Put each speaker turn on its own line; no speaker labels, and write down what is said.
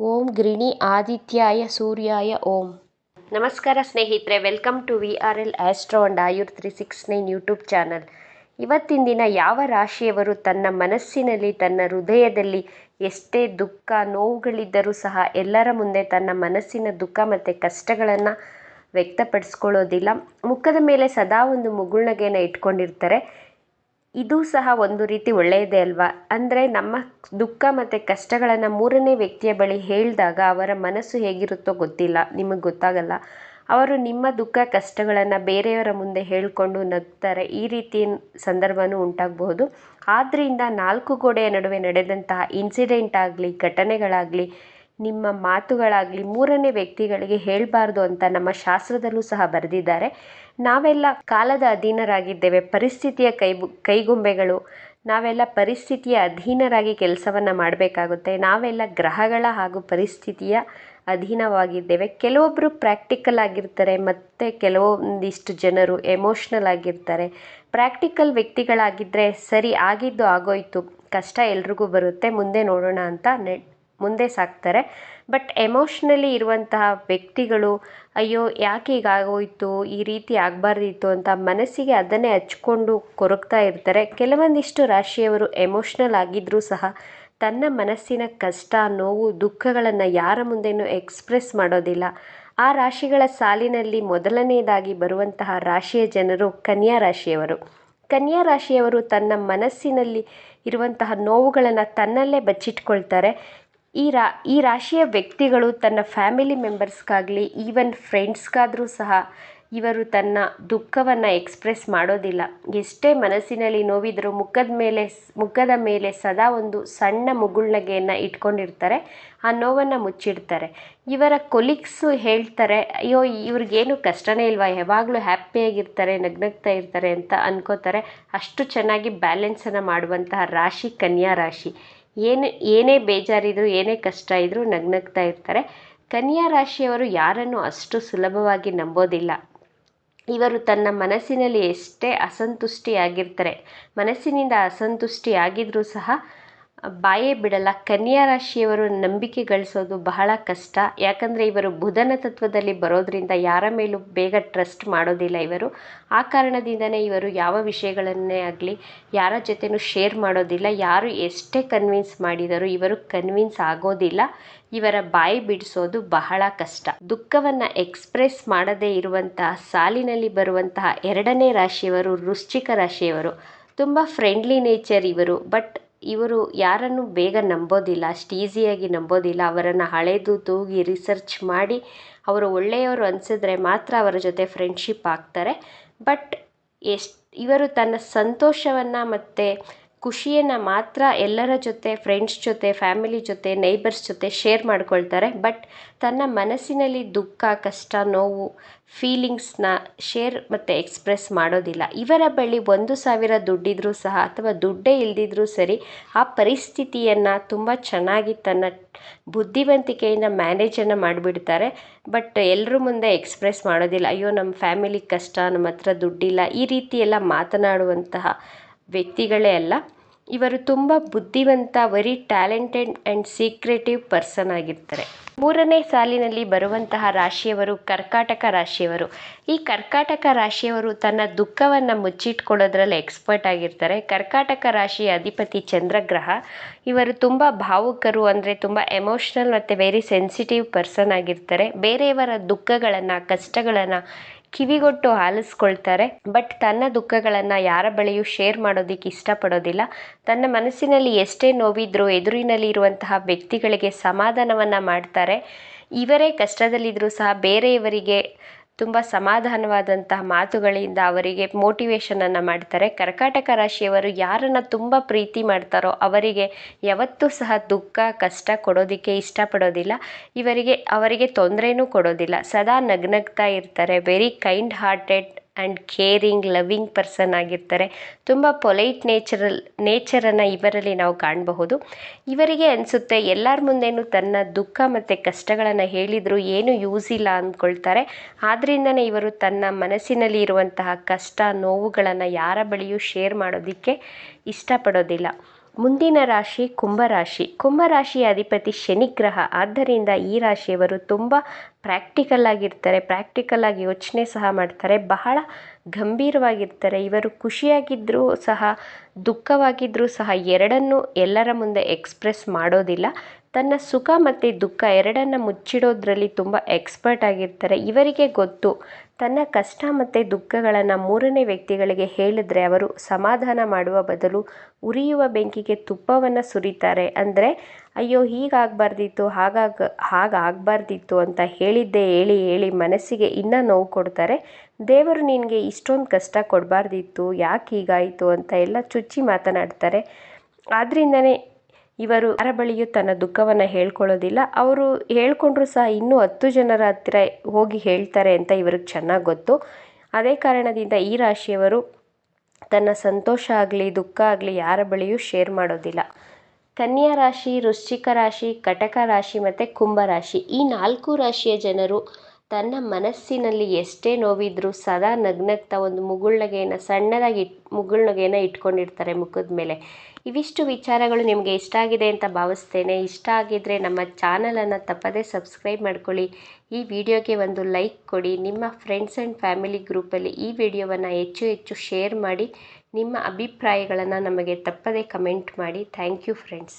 ಓಂ ಗೃಣಿ ಆದಿತ್ಯಾಯ ಸೂರ್ಯಾಯ ಓಂ. ನಮಸ್ಕಾರ ಸ್ನೇಹಿತರೆ, welcome to V R L astro and Ayur three six nine YouTube channel. ಇವತ್ತಿನ ದಿನ ಯಾವ ರಾಶಿಯವರು ತನ್ನ ಮನಸ್ಸಿನಲ್ಲಿ, ತನ್ನ ಹೃದಯದಲ್ಲಿ ಎಷ್ಟೇ ದುಃಖ, ನೋವುಗಳಿದ್ದರೂ ಸಹ ಎಲ್ಲರ ಮುಂದೆ ತನ್ನ ಮನಸ್ಸಿನ ದುಃಖ ಮತ್ತು ಕಷ್ಟಗಳನ್ನು ವ್ಯಕ್ತಪಡಿಸ್ಕೊಳ್ಳೋದಿಲ್ಲ. ಮುಖದ ಮೇಲೆ ಸದಾ ಒಂದು ಮುಗುಳ್ನಗೆಯನ್ನು ಇಟ್ಕೊಂಡಿರ್ತಾರೆ. ಇದು ಸಹ ಒಂದು ರೀತಿ ಒಳ್ಳೆಯದೇ ಅಲ್ವಾ? ಅಂದರೆ ನಮ್ಮ ದುಃಖ ಮತ್ತು ಕಷ್ಟಗಳನ್ನು ಮೂರನೇ ವ್ಯಕ್ತಿಯ ಬಳಿ ಹೇಳಿದಾಗ ಅವರ ಮನಸ್ಸು ಹೇಗಿರುತ್ತೋ ಗೊತ್ತಿಲ್ಲ, ನಿಮಗೆ ಗೊತ್ತಾಗಲ್ಲ. ಅವರು ನಿಮ್ಮ ದುಃಖ, ಕಷ್ಟಗಳನ್ನು ಬೇರೆಯವರ ಮುಂದೆ ಹೇಳಿಕೊಂಡು ನಗ್ತಾರೆ. ಈ ರೀತಿಯ ಸಂದರ್ಭವೂ ಉಂಟಾಗಬಹುದು. ಆದ್ದರಿಂದ ನಾಲ್ಕು ಗೋಡೆಯ ನಡುವೆ ನಡೆದಂತಹ ಇನ್ಸಿಡೆಂಟ್ ಆಗಲಿ, ಘಟನೆಗಳಾಗಲಿ ನಿಮ್ಮ ಮಾತುಗಳಾಗಲಿ ಮೂರನೇ ವ್ಯಕ್ತಿಗಳಿಗೆ ಹೇಳಬಾರ್ದು ಅಂತ ನಮ್ಮ ಶಾಸ್ತ್ರದಲ್ಲೂ ಸಹ ಬರೆದಿದ್ದಾರೆ. ನಾವೆಲ್ಲ ಕಾಲದ ಅಧೀನರಾಗಿದ್ದೇವೆ, ಪರಿಸ್ಥಿತಿಯ ಕೈ ಕೈಗೊಂಬೆಗಳು. ನಾವೆಲ್ಲ ಪರಿಸ್ಥಿತಿಯ ಅಧೀನರಾಗಿ ಕೆಲಸವನ್ನು ಮಾಡಬೇಕಾಗುತ್ತೆ. ನಾವೆಲ್ಲ ಗ್ರಹಗಳ ಹಾಗೂ ಪರಿಸ್ಥಿತಿಯ ಅಧೀನವಾಗಿದ್ದೇವೆ. ಕೆಲವೊಬ್ಬರು ಪ್ರಾಕ್ಟಿಕಲ್ ಆಗಿರ್ತಾರೆ, ಮತ್ತು ಕೆಲವೊಂದಿಷ್ಟು ಜನರು ಎಮೋಷ್ನಲ್ ಆಗಿರ್ತಾರೆ. ಪ್ರಾಕ್ಟಿಕಲ್ ವ್ಯಕ್ತಿಗಳಾಗಿದ್ದರೆ ಸರಿ, ಆಗಿದ್ದು ಆಗೋಯ್ತು, ಕಷ್ಟ ಎಲ್ರಿಗೂ ಬರುತ್ತೆ, ಮುಂದೆ ನೋಡೋಣ ಅಂತ ನೆ ಮುಂದೆ ಸಾಕ್ತಾರೆ. ಬಟ್ ಎಮೋಷ್ನಲಿ ಇರುವಂತಹ ವ್ಯಕ್ತಿಗಳು, ಅಯ್ಯೋ, ಯಾಕೆ ಹೀಗಾಗೋಯ್ತು? ಈ ರೀತಿ ಆಗಬಾರ್ದಿತ್ತು ಅಂತ ಮನಸ್ಸಿಗೆ ಅದನ್ನೇ ಹಚ್ಕೊಂಡು ಕೊರಗ್ತಾ ಇರ್ತಾರೆ. ಕೆಲವೊಂದಿಷ್ಟು ರಾಶಿಯವರು ಎಮೋಷ್ನಲ್ ಆಗಿದ್ದರೂ ಸಹ ತನ್ನ ಮನಸ್ಸಿನ ಕಷ್ಟ, ನೋವು, ದುಃಖಗಳನ್ನು ಯಾರ ಮುಂದೆನೂ ಎಕ್ಸ್ಪ್ರೆಸ್ ಮಾಡೋದಿಲ್ಲ. ಆ ರಾಶಿಗಳ ಸಾಲಿನಲ್ಲಿ ಮೊದಲನೆಯದಾಗಿ ಬರುವಂತಹ ರಾಶಿಯ ಜನರು ಕನ್ಯಾ ರಾಶಿಯವರು. ಕನ್ಯಾ ರಾಶಿಯವರು ತನ್ನ ಮನಸ್ಸಿನಲ್ಲಿ ಇರುವಂತಹ ನೋವುಗಳನ್ನು ತನ್ನಲ್ಲೇ ಬಚ್ಚಿಟ್ಕೊಳ್ತಾರೆ. ಈ ರಾ, ಈ ರಾಶಿಯ ವ್ಯಕ್ತಿಗಳು ತನ್ನ ಫ್ಯಾಮಿಲಿ ಮೆಂಬರ್ಸ್ಗಾಗಲಿ, ಈವನ್ ಫ್ರೆಂಡ್ಸ್ಗಾದರೂ ಸಹ ಇವರು ತನ್ನ ದುಃಖವನ್ನು ಎಕ್ಸ್ಪ್ರೆಸ್ ಮಾಡೋದಿಲ್ಲ. ಎಷ್ಟೇ ಮನಸ್ಸಿನಲ್ಲಿ ನೋವಿದ್ರೂ ಮುಖದ ಮೇಲೆ ಮುಖದ ಮೇಲೆ ಸದಾ ಒಂದು ಸಣ್ಣ ಮುಗುಳ್ನಗೆಯನ್ನು ಇಟ್ಕೊಂಡಿರ್ತಾರೆ, ಆ ನೋವನ್ನು ಮುಚ್ಚಿಡ್ತಾರೆ. ಇವರ ಕೊಲೀಗ್ಸು ಹೇಳ್ತಾರೆ, ಅಯ್ಯೋ, ಇವ್ರಿಗೇನು ಕಷ್ಟನೇ ಇಲ್ವಾ? ಯಾವಾಗಲೂ ಹ್ಯಾಪಿಯಾಗಿರ್ತಾರೆ ನಗ್ನಗ್ತಾ ಇರ್ತಾರೆ ಅಂತ ಅನ್ಕೋತಾರೆ. ಅಷ್ಟು ಚೆನ್ನಾಗಿ ಬ್ಯಾಲೆನ್ಸನ್ನು ಮಾಡುವಂತಹ ರಾಶಿ, ಕನ್ಯಾ ರಾಶಿ. ಏನು, ಏನೇ ಬೇಜಾರಿದ್ರು, ಏನೇ ಕಷ್ಟ ಇದ್ದರೂ ನಗ್ನಗ್ತಾ ಇರ್ತಾರೆ. ಕನ್ಯಾ ರಾಶಿಯವರು ಯಾರನ್ನು ಅಷ್ಟು ಸುಲಭವಾಗಿ ನಂಬೋದಿಲ್ಲ. ಇವರು ತನ್ನ ಮನಸ್ಸಿನಲ್ಲಿ ಎಷ್ಟೇ ಅಸಂತುಷ್ಟಿಯಾಗಿರ್ತಾರೆ, ಮನಸ್ಸಿನಿಂದ ಅಸಂತುಷ್ಟಿ ಆಗಿದ್ರೂ ಸಹ ಬಾಯೇ ಬಿಡಲ್ಲ, ಕನ್ಯಾ ರಾಶಿಯವರು ನಂಬಿಕೆ ಗಳಿಸೋದು ಬಹಳ ಕಷ್ಟ. ಯಾಕಂದರೆ ಇವರು ಬುಧನ ತತ್ವದಲ್ಲಿ ಬರೋದರಿಂದ ಯಾರ ಮೇಲೂ ಬೇಗ ಟ್ರಸ್ಟ್ ಮಾಡೋದಿಲ್ಲ ಇವರು. ಆ ಕಾರಣದಿಂದನೇ ಇವರು ಯಾವ ವಿಷಯಗಳನ್ನೇ ಆಗಲಿ, ಯಾರ ಜೊತೆನೂ ಶೇರ್ ಮಾಡೋದಿಲ್ಲ. ಯಾರು ಎಷ್ಟೇ ಕನ್ವಿನ್ಸ್ ಮಾಡಿದರೂ ಇವರು ಕನ್ವಿನ್ಸ್ ಆಗೋದಿಲ್ಲ. ಇವರ ಬಾಯಿ ಬಿಡಿಸೋದು ಬಹಳ ಕಷ್ಟ. ದುಃಖವನ್ನು ಎಕ್ಸ್ಪ್ರೆಸ್ ಮಾಡದೇ ಇರುವಂತಹ ಸಾಲಿನಲ್ಲಿ ಬರುವಂತಹ ಎರಡನೇ ರಾಶಿಯವರು ವೃಶ್ಚಿಕ ರಾಶಿಯವರು. ತುಂಬ ಫ್ರೆಂಡ್ಲಿ ನೇಚರ್ ಇವರು. ಬಟ್ ಇವರು ಯಾರನ್ನು ಬೇಗ ನಂಬೋದಿಲ್ಲ, ಅಷ್ಟು ಈಸಿಯಾಗಿ ನಂಬೋದಿಲ್ಲ. ಅವರನ್ನು ಹಳೆದು ತೂಗಿ ರಿಸರ್ಚ್ ಮಾಡಿ ಅವರು ಒಳ್ಳೆಯವರು ಅನಿಸಿದ್ರೆ ಮಾತ್ರ ಅವರ ಜೊತೆ ಫ್ರೆಂಡ್ಶಿಪ್ ಆಗ್ತಾರೆ. ಬಟ್ ಎಷ್ಟು, ಇವರು ತನ್ನ ಸಂತೋಷವನ್ನು ಮತ್ತು ಖುಷಿಯನ್ನು ಮಾತ್ರ ಎಲ್ಲರ ಜೊತೆ ಫ್ರೆಂಡ್ಸ್ ಜೊತೆ ಫ್ಯಾಮಿಲಿ ಜೊತೆ ನೈಬರ್ಸ್ ಜೊತೆ ಶೇರ್ ಮಾಡ್ಕೊಳ್ತಾರೆ. ಬಟ್ ತನ್ನ ಮನಸ್ಸಿನಲ್ಲಿ ದುಃಖ, ಕಷ್ಟ, ನೋವು ಫೀಲಿಂಗ್ಸ್ನ ಶೇರ್ ಮತ್ತು ಎಕ್ಸ್ಪ್ರೆಸ್ ಮಾಡೋದಿಲ್ಲ. ಇವರ ಬಳಿ ಒಂದು ಸಾವಿರ ದುಡ್ಡಿದ್ರೂ ಸಹ ಅಥವಾ ದುಡ್ಡೇ ಇಲ್ಲದಿದ್ರೂ ಸರಿ, ಆ ಪರಿಸ್ಥಿತಿಯನ್ನು ತುಂಬ ಚೆನ್ನಾಗಿ ತನ್ನ ಬುದ್ಧಿವಂತಿಕೆಯಿಂದ ಮ್ಯಾನೇಜನ್ನು ಮಾಡಿಬಿಡ್ತಾರೆ. ಬಟ್ ಎಲ್ಲರ ಮುಂದೆ ಎಕ್ಸ್ಪ್ರೆಸ್ ಮಾಡೋದಿಲ್ಲ. ಅಯ್ಯೋ ನಮ್ಮ ಫ್ಯಾಮಿಲಿ ಕಷ್ಟ ನಮ್ಮ ಹತ್ರ ದುಡ್ಡಿಲ್ಲ. ಈ ರೀತಿ ಎಲ್ಲ ಮಾತನಾಡುವಂತಹ ವ್ಯಕ್ತಿಗಳೇ ಅಲ್ಲ, ಇವರು ತುಂಬ ಬುದ್ಧಿವಂತ very talented and secretive person ಆಗಿರ್ತಾರೆ. ಮೂರನೇ ಸಾಲಿನಲ್ಲಿ ಬರುವಂತಹ ರಾಶಿಯವರು ಕರ್ಕಾಟಕ ರಾಶಿಯವರು. ಈ ಕರ್ಕಾಟಕ ರಾಶಿಯವರು ತನ್ನ ದುಃಖವನ್ನು ಮುಚ್ಚಿಟ್ಕೊಳ್ಳೋದ್ರಲ್ಲಿ ಎಕ್ಸ್ಪರ್ಟ್ ಆಗಿರ್ತಾರೆ. ಕರ್ಕಾಟಕ ರಾಶಿಯ ಅಧಿಪತಿ ಚಂದ್ರಗ್ರಹ, ಇವರು ತುಂಬ ಭಾವುಕರು ಅಂದರೆ ತುಂಬ ಎಮೋಷ್ನಲ್ ಮತ್ತು ವೆರಿ ಸೆನ್ಸಿಟಿವ್ ಪರ್ಸನ್ ಆಗಿರ್ತಾರೆ. ಬೇರೆಯವರ ದುಃಖಗಳನ್ನು, ಕಷ್ಟಗಳನ್ನು ಕಿವಿಗೊಟ್ಟು ಆಲಿಸ್ಕೊಳ್ತಾರೆ. ಬಟ್ ತನ್ನ ದುಃಖಗಳನ್ನು ಯಾರ ಬಳಿಯೂ ಶೇರ್ ಮಾಡೋದಕ್ಕೆ ಇಷ್ಟಪಡೋದಿಲ್ಲ. ತನ್ನ ಮನಸ್ಸಿನಲ್ಲಿ ಎಷ್ಟೇ ನೋವಿದ್ರೂ ಎದುರಿನಲ್ಲಿ ಇರುವಂತಹ ವ್ಯಕ್ತಿಗಳಿಗೆ ಸಮಾಧಾನವನ್ನು ಮಾಡ್ತಾರೆ. ಇವರೇ ಕಷ್ಟದಲ್ಲಿದ್ದರೂ ಸಹ ಬೇರೆಯವರಿಗೆ ತುಂಬ ಸಮಾಧಾನವಾದಂತಹ ಮಾತುಗಳಿಂದ ಅವರಿಗೆ ಮೋಟಿವೇಶನನ್ನು ಮಾಡ್ತಾರೆ. ಕರ್ಕಾಟಕ ರಾಶಿಯವರು ಯಾರನ್ನು ತುಂಬ ಪ್ರೀತಿ ಮಾಡ್ತಾರೋ ಅವರಿಗೆ ಯಾವತ್ತೂ ಸಹ ದುಃಖ, ಕಷ್ಟ ಕೊಡೋದಕ್ಕೆ ಇಷ್ಟಪಡೋದಿಲ್ಲ. ಇವರಿಗೆ, ಅವರಿಗೆ ತೊಂದರೆನೂ ಕೊಡೋದಿಲ್ಲ. ಸದಾ ನಗ್ನಗ್ತಾ ಇರ್ತಾರೆ. Very kind hearted and caring loving person ಆಗಿರ್ತಾರೆ. ತುಂಬ ಪೊಲೈಟ್ ನೇಚರಲ್, ನೇಚರನ್ನು ಇವರಲ್ಲಿ ನಾವು ಕಾಣಬಹುದು. ಇವರಿಗೆ ಅನಿಸುತ್ತೆ, ಎಲ್ಲರ ಮುಂದೆಯೂ ತನ್ನ ದುಃಖ ಮತ್ತು ಕಷ್ಟಗಳನ್ನು ಹೇಳಿದರೂ ಏನು ಯೂಸ್ ಇಲ್ಲ ಅಂದ್ಕೊಳ್ತಾರೆ ಆದ್ದರಿಂದನೇ ಇವರು ತನ್ನ ಮನಸ್ಸಿನಲ್ಲಿ ಇರುವಂತಹ ಕಷ್ಟ, ನೋವುಗಳನ್ನು ಯಾರ ಬಳಿಯೂ ಶೇರ್ ಮಾಡೋದಕ್ಕೆ ಇಷ್ಟಪಡೋದಿಲ್ಲ. ಮುಂದಿನ ರಾಶಿ ಕುಂಭರಾಶಿ ಕುಂಭರಾಶಿಯ ಅಧಿಪತಿ ಶನಿಗ್ರಹ ಆದ್ದರಿಂದ ಈ ರಾಶಿಯವರು ತುಂಬ ಪ್ರಾಕ್ಟಿಕಲ್ ಆಗಿರ್ತಾರೆ ಪ್ರಾಕ್ಟಿಕಲ್ ಆಗಿ ಯೋಚನೆ ಸಹ ಮಾಡ್ತಾರೆ, ಬಹಳ ಗಂಭೀರವಾಗಿರ್ತಾರೆ. ಇವರು ಖುಷಿಯಾಗಿದ್ದರೂ ಸಹ ದುಃಖವಾಗಿದ್ದರೂ ಸಹ ಎರಡನ್ನೂ ಎಲ್ಲರ ಮುಂದೆ ಎಕ್ಸ್ಪ್ರೆಸ್ ಮಾಡೋದಿಲ್ಲ. ತನ್ನ ಸುಖ ಮತ್ತು ದುಃಖ ಎರಡನ್ನು ಮುಚ್ಚಿಡೋದ್ರಲ್ಲಿ ತುಂಬ ಎಕ್ಸ್ಪರ್ಟ್ ಆಗಿರ್ತಾರೆ. ಇವರಿಗೆ ಗೊತ್ತು, ತನ್ನ ಕಷ್ಟ ಮತ್ತು ದುಃಖಗಳನ್ನು ಮೂರನೇ ವ್ಯಕ್ತಿಗಳಿಗೆ ಹೇಳಿದ್ರೆ ಅವರು ಸಮಾಧಾನ ಮಾಡುವ ಬದಲು ಉರಿಯುವ ಬೆಂಕಿಗೆ ತುಪ್ಪವನ್ನು ಸುರಿತಾರೆ. ಅಂದರೆ, ಅಯ್ಯೋ, ಹೀಗಾಗಬಾರ್ದಿತ್ತು, ಹಾಗಾಗ, ಹಾಗಾಗಬಾರ್ದಿತ್ತು ಅಂತ ಹೇಳಿದ್ದೇ ಹೇಳಿ ಹೇಳಿ ಮನಸ್ಸಿಗೆ ಇನ್ನೂ ನೋವು ಕೊಡ್ತಾರೆ. ದೇವರು ನಿನಗೆ ಇಷ್ಟೊಂದು ಕಷ್ಟ ಕೊಡಬಾರ್ದಿತ್ತು, ಯಾಕೆ ಹೀಗಾಯಿತು ಅಂತ ಎಲ್ಲ ಚುಚ್ಚಿ ಮಾತನಾಡ್ತಾರೆ. ಆದ್ದರಿಂದನೇ ಇವರು ಯಾರ ಬಳಿಯೂ ತನ್ನ ದುಃಖವನ್ನು ಹೇಳ್ಕೊಳ್ಳೋದಿಲ್ಲ. ಅವರು ಹೇಳ್ಕೊಂಡ್ರು ಸಹ ಇನ್ನೂ ಹತ್ತು ಜನರ ಹತ್ತಿರ ಹೋಗಿ ಹೇಳ್ತಾರೆ ಅಂತ ಇವ್ರಿಗೆ ಚೆನ್ನಾಗಿ ಗೊತ್ತು. ಅದೇ ಕಾರಣದಿಂದ ಈ ರಾಶಿಯವರು ತನ್ನ ಸಂತೋಷ ಆಗಲಿ, ದುಃಖ ಆಗಲಿ ಯಾರ ಬಳಿಯೂ ಶೇರ್ ಮಾಡೋದಿಲ್ಲ. ಕನ್ಯಾ ರಾಶಿ, ವೃಶ್ಚಿಕ ರಾಶಿ, ಕಟಕ ರಾಶಿ ಮತ್ತು ಕುಂಭ ರಾಶಿ ಈ ನಾಲ್ಕು ರಾಶಿಯ ಜನರು ತನ್ನ ಮನಸ್ಸಿನಲ್ಲಿ ಎಷ್ಟೇ ನೋವಿದ್ರೂ ಸದಾ ನಗ್ನಗ್ತಾ ಒಂದು ಮುಗುಳ್ನಗೆಯನ್ನು, ಸಣ್ಣದಾಗಿ ಇಟ್ ಮುಗುಳ್ನಗೆಯನ್ನು ಇಟ್ಕೊಂಡಿರ್ತಾರೆ ಮುಖದ ಮೇಲೆ. ಇವಿಷ್ಟು ವಿಚಾರಗಳು ನಿಮಗೆ ಇಷ್ಟ ಆಗಿದೆ ಅಂತ ಭಾವಿಸ್ತೇನೆ. ಇಷ್ಟ ಆಗಿದ್ದರೆ ನಮ್ಮ ಚಾನಲನ್ನು ತಪ್ಪದೇ ಸಬ್ಸ್ಕ್ರೈಬ್ ಮಾಡ್ಕೊಳ್ಳಿ. ಈ ವಿಡಿಯೋಗೆ ಒಂದು ಲೈಕ್ ಕೊಡಿ. ನಿಮ್ಮ ಫ್ರೆಂಡ್ಸ್ ಆ್ಯಂಡ್ ಫ್ಯಾಮಿಲಿ ಗ್ರೂಪಲ್ಲಿ ಈ ವಿಡಿಯೋವನ್ನು ಹೆಚ್ಚು ಹೆಚ್ಚು ಶೇರ್ ಮಾಡಿ. ನಿಮ್ಮ ಅಭಿಪ್ರಾಯಗಳನ್ನು ನಮಗೆ ತಪ್ಪದೇ ಕಮೆಂಟ್ ಮಾಡಿ. Thank you friends.